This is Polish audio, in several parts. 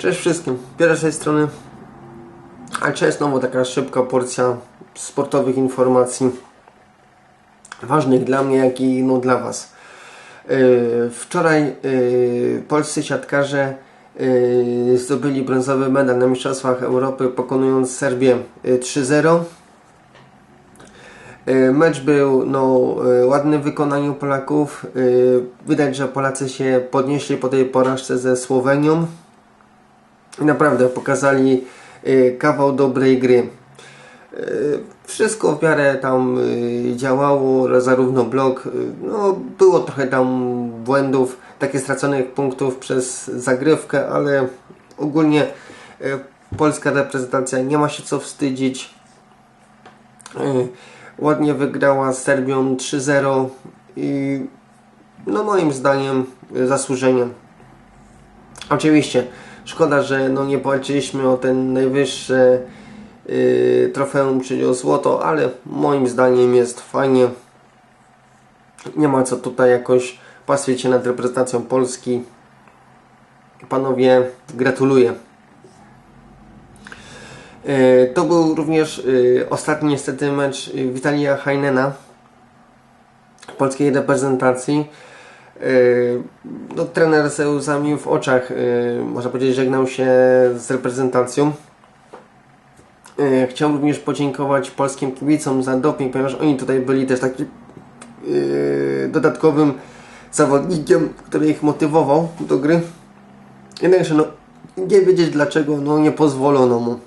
Cześć wszystkim. Biorę z tej strony. A cześć znowu taka szybka porcja sportowych informacji. Ważnych dla mnie, jak i no, dla Was. Yy, wczoraj yy, polscy siatkarze yy, zdobyli brązowy medal na Mistrzostwach Europy, pokonując Serbię yy, 3-0. Yy, Mecz był no, ładny w wykonaniu Polaków. Widać, że Polacy się podnieśli po tej porażce ze Słowenią. I naprawdę pokazali y, kawał dobrej gry. Y, Wszystko w miarę tam y, działało, zarówno blok, no było trochę tam błędów, takich straconych punktów przez zagrywkę, ale ogólnie polska reprezentacja nie ma się co wstydzić. Ładnie wygrała z Serbią 3-0 i no moim zdaniem zasłużenie. Oczywiście, szkoda, że no nie walczyliśmy o ten najwyższy trofeum, czyli o złoto, ale moim zdaniem jest fajnie. Nie ma co tutaj jakoś pastwić się nad reprezentacją Polski. Panowie, gratuluję. Yy, to był również yy, ostatni niestety mecz Witalia Heinena polskiej reprezentacji. Yy, no, trener ze łzami w oczach, yy, można powiedzieć, żegnał się z reprezentacją. Yy, Chciałbym również podziękować polskim kibicom za doping, ponieważ oni tutaj byli też takim dodatkowym zawodnikiem, który ich motywował do gry. Jednakże no, nie wiedzieć dlaczego no, nie pozwolono mu.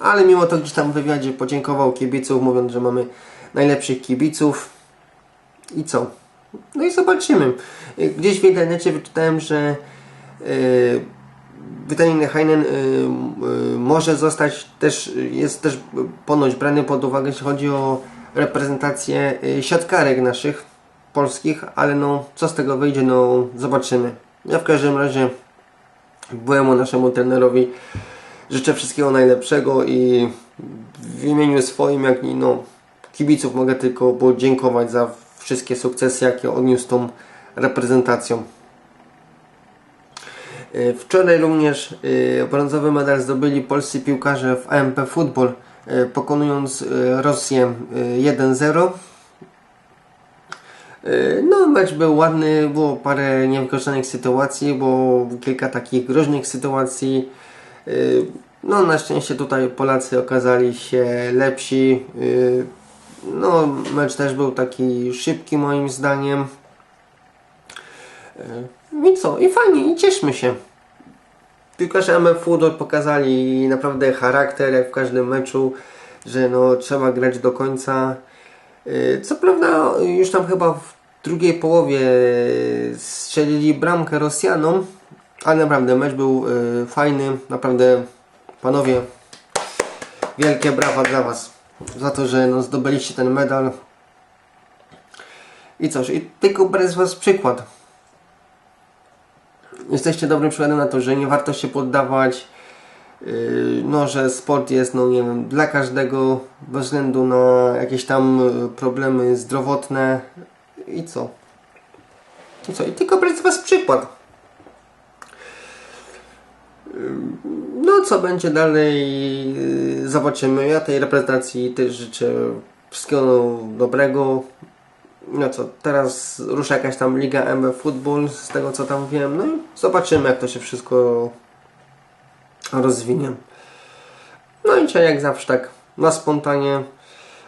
Ale mimo to gdzieś tam w wywiadzie podziękował kibiców, mówiąc, że mamy najlepszych kibiców. I co? No i zobaczymy. Gdzieś w internecie wyczytałem, że yy, Witaliny Heinen y, y, może zostać też, jest też ponoć brany pod uwagę, jeśli chodzi o reprezentację siatkarek naszych polskich, ale no co z tego wyjdzie, no zobaczymy. Ja w każdym razie byłemu naszemu trenerowi życzę wszystkiego najlepszego i w imieniu swoim, jak i no kibiców mogę tylko podziękować za wszystkie sukcesy, jakie odniósł tą reprezentacją. Y, Wczoraj również y, brązowy medal zdobyli polscy piłkarze w AMP Football, y, pokonując Rosję y, 1-0. Y, No, mecz był ładny, było parę niewykorzystanych sytuacji, było kilka takich groźnych sytuacji. No, na szczęście tutaj Polacy okazali się lepsi. No, mecz też był taki szybki moim zdaniem. Y, I co? I fajnie, i cieszmy się. Piłkarze MF Football pokazali naprawdę charakter, jak w każdym meczu, że no, trzeba grać do końca. Y, Co prawda, już tam chyba w drugiej połowie strzelili bramkę Rosjanom, ale naprawdę mecz był y, fajny. Naprawdę, panowie, wielkie brawa dla Was za to, że no, zdobyliście ten medal. I cóż, i tylko brać z Was przykład. Jesteście dobrym przykładem na to, że nie warto się poddawać. Yy, No, że sport jest, no nie wiem, dla każdego, bez względu na jakieś tam y, problemy zdrowotne. I co? I co? I tylko brać z Was przykład. No, co będzie dalej, yy, zobaczymy. Ja tej reprezentacji też życzę wszystkiego dobrego. No co, teraz rusza jakaś tam Liga MB Football, z tego co tam wiem. No i zobaczymy, jak to się wszystko rozwinie. No i dzisiaj jak zawsze tak na spontanie.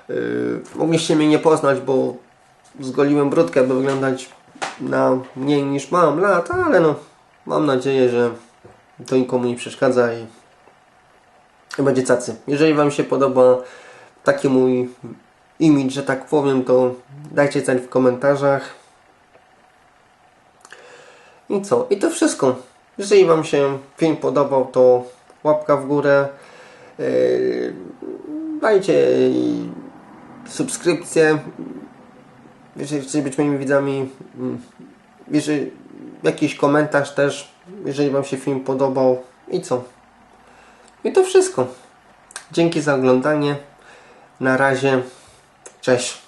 Yy, mogliście mnie nie poznać, bo zgoliłem brudkę, by wyglądać na mniej niż mam lat, ale no mam nadzieję, że to nikomu nie przeszkadza i, będzie cacy. Jeżeli Wam się podoba taki mój image, że tak powiem, to dajcie znać w komentarzach. I co? I to wszystko. Jeżeli Wam się film podobał, to łapka w górę. Yy, dajcie subskrypcję. Jeżeli chcecie być moimi widzami, mm, jeżeli jakiś komentarz też, jeżeli Wam się film podobał. I co? I to wszystko. Dzięki za oglądanie. Na razie. Cześć.